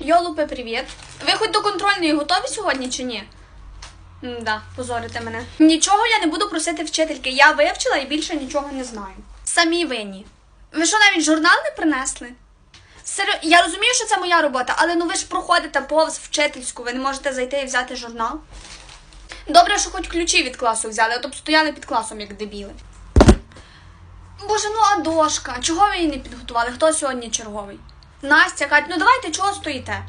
Йолупе, привіт. Ви хоч до контрольної готові сьогодні чи ні? Да, позорите мене. Нічого я не буду просити вчительки. Я вивчила і більше нічого не знаю. Самі винні. Ви що навіть журнал не принесли? Серйо... Я розумію, що це моя робота, але ну ви ж проходите повз вчительську, ви не можете зайти і взяти журнал. Добре, що хоч ключі від класу взяли, а то б стояли під класом, як дебіли. Боже, ну а дошка? Чого ви її не підготували? Хто сьогодні черговий? Настя, Кать, ну давайте чого стоїте?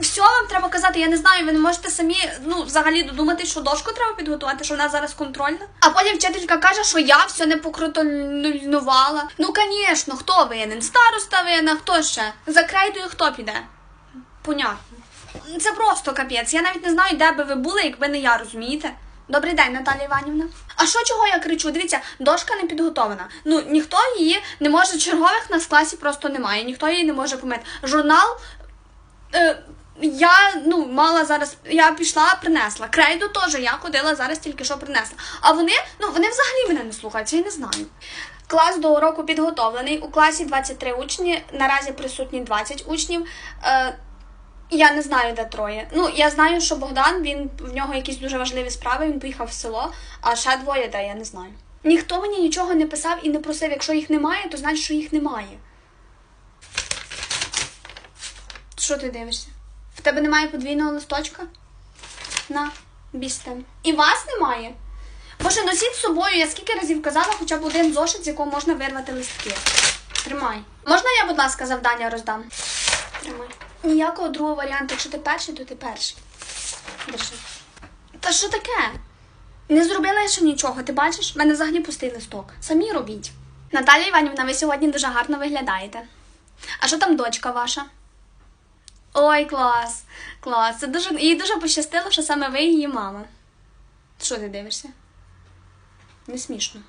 Все вам треба казати, я не знаю, ви не можете самі ну, взагалі додумати, що дошку треба підготувати, що вона зараз контрольна. А потім вчителька каже, що я все не покрутонувала. Ну, звісно, хто винен? Староста винна, хто ще? За крейдою хто піде? Понятно. Це просто капець. Я навіть не знаю, де би ви були, якби не я, розумієте? Добрий день, Наталія Іванівна. А що чого я кричу? Дивіться, дошка не підготовлена. Ну ніхто її не може чергових нас в класі просто немає. Ніхто її не може помити. Журнал. Е, я ну мала зараз. Я пішла, принесла. Крейду теж я ходила зараз тільки що принесла. А вони, ну вони взагалі мене не слухають, я не знаю. Клас до уроку підготовлений. У класі 23 учні. Наразі присутні 20 учнів. Е, я не знаю, де троє. Ну, я знаю, що Богдан, він в нього якісь дуже важливі справи, він поїхав в село, а ще двоє де, я не знаю. Ніхто мені нічого не писав і не просив, якщо їх немає, то значить, що їх немає. Що ти дивишся? В тебе немає подвійного листочка? На, бістем. І вас немає? Боже, носіть з собою, я скільки разів казала, хоча б один зошит, з якого можна вирвати листки. Тримай. Можна я, будь ласка, завдання роздам? Тримай. Ніякого другого варіанту. Якщо ти перший, то ти перший. Держи. Та що таке? Не зробила я ще нічого, ти бачиш? В мене взагалі пустий листок. Самі робіть. Наталія Іванівна, ви сьогодні дуже гарно виглядаєте. А що там дочка ваша? Ой, клас! Клас. Це дуже їй дуже пощастило, що саме ви її мама. Що ти дивишся? Не смішно.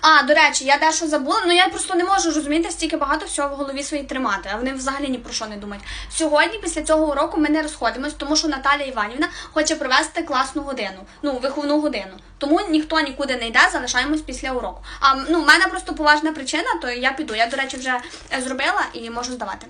А, до речі, я дещо забула, ну я просто не можу розуміти стільки багато всього в голові своїй тримати, а вони взагалі ні про що не думають. Сьогодні, після цього уроку, ми не розходимось, тому що Наталія Іванівна хоче провести класну годину, ну, виховну годину. Тому ніхто нікуди не йде, залишаємось після уроку. А ну, в мене просто поважна причина, то я піду. Я, до речі, вже е, зробила і можу здавати.